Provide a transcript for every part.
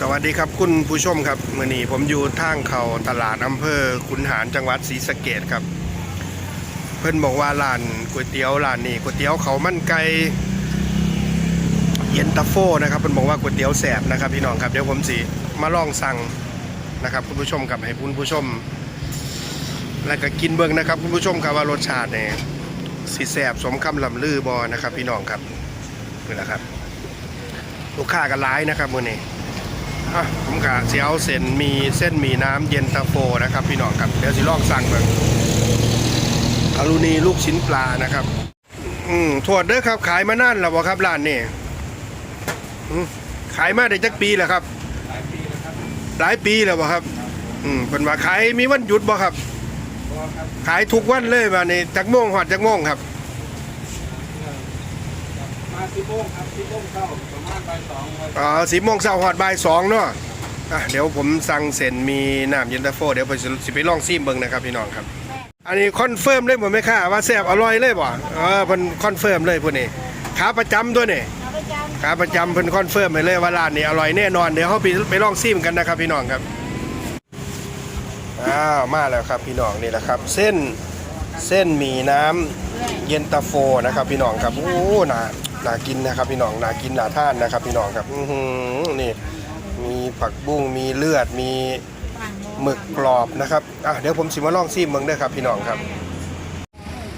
สวัสดีครับคุณผู้ชมครับมื่อนี้ผมอยู่ทางเขาตลาดอำเภอขุนหารจังหวัดศรีสะเกดครับ เพิ่อนบอกว่าร้านก๋วยเตี๋ยวร้านนี้ก๋วยเตี๋ยวเขามันไก่เย็นตาโฟนะครับเพิ่อนบอกว่าก๋วยเตี๋ยวแสบนะครับพี่น้องครับเดี๋ยวผมสิมาลองสั่งนะครับคุณผู้ชมครับให้คุณผู้ชม แล้วก็กินเบิ่งนะครับคุณผู้ชมครับว่ารสชาติเนี่ยสิแสบสมคำลำลือบอนะครับ พี่น้องครับนี่แหละครับ ลูกค้าก็ร้ายนะครับมื้อนี้ ผมกะเสิเอาเส้นมีเส้นหมีน้ำเย็นตาโฟนะครับ พี่น้องครับเดี๋ยวสิลองสั่งเบิ่งอลูนีลูกชิ้นปลานะครับ อืมโทษเด้อครับ ขายมานานแล้วบ่ครับร้านนี่ขายมาได้จักปีแล้วครับ หลายปีแล้วบ่ครับ อืมเป็นว่าขายมีวันหยุดบ่ครับ ขายทุกวันเลยมานี่จักโมงหอดจักโมงครับ มาสิบโมงครับสิบโมงเข้าประมาณบ่ายสอง อ๋อสิบโมงเช้าหอดบ่ายสองเนาะอะเดี๋ยวผมสั่งเส้นมีน้ำเย็นตาโฟเดี๋ยวผมสิสิไปลองซิมเบิ่งนะครับพี่น้องครับ อันนี้คอนเฟิร์มเลยบ่แม่ค่ะว่าแซ่บอร่อยเลยบ่เออเพิ่นคอนเฟิร์มเลยพวกนี้ขาประจำด้วยนี่เอาไปจำขาประจำเพิ่นคอนเฟิร์มไปเลยว่าร้านนี้อร่อยแน่นอนเดี๋ยวเฮาไปไปลองซิมกันนะครับพี่น้องครับอ้าวมาแล้วครับพี่น้องนี่แหละครับ เส้นเส้นหมี่น้ำ เย็นตาโฟนะครับพี่น้องครับโอ้น่าน่ากินนะครับพี่น้องน่ากินน่าท่านนะครับพี่น้องครับอือหือนี่มีผักบุ้งมีเลือดมีหมึกกรอบนะครับอะเดี๋ยวผมสิมาลองซีมเบิ่งเด้อครับพี่น้องครับ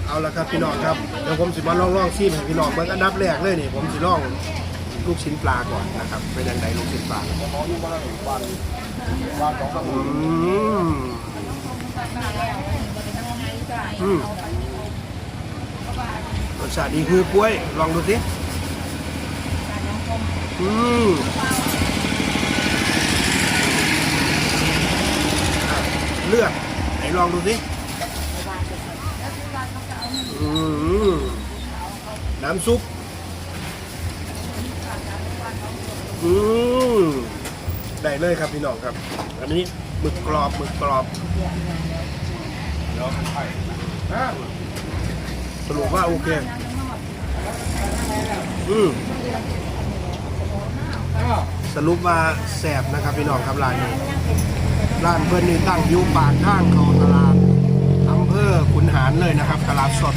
เอาละครับพี่น้องครับเดี๋ยวผมสิมาลองลองซีมให้พี่น้องเบิ่งอันดับแรกเลยนี่ผมสิลองลูกชิ้นปลาก่อนนะครับเป็นยังไงลูกชิ้นปลาอืมอืม สชาติดีคือกล้วย ลองดูสิอืมอะเลือดไหนลองดูสิอืมน้ำซุปอืมได้เลยครับพี่น้องครับ อันนี้หมึกกรอบหมึกกรอบแล้วไข่อะ สรุปว่าโอเค อืมสรุปว่าแสบนะครับพี่น้องครับร้านนี้ร้านเพื่อนนี่ตั้งอยู่ปากข้างเขาตลาดอำเภอขุนหารเลยนะครับ ตลาดสด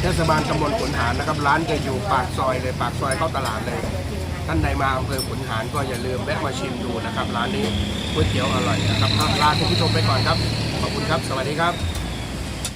เทศบาลตำบลขุนหารนะครับ ร้านจะอยู่ปากซอยเลยปากซอยเข้าตลาดเลย ท่านใดมาอำเภอขุนหารก็อย่าลืมแวะมาชิมดูนะครับ ร้านนี้ก๋วยเตี๋ยวอร่อยนะครับลาคุณผู้ชมไปก่อนครับ ขอบคุณครับ สวัสดีครับ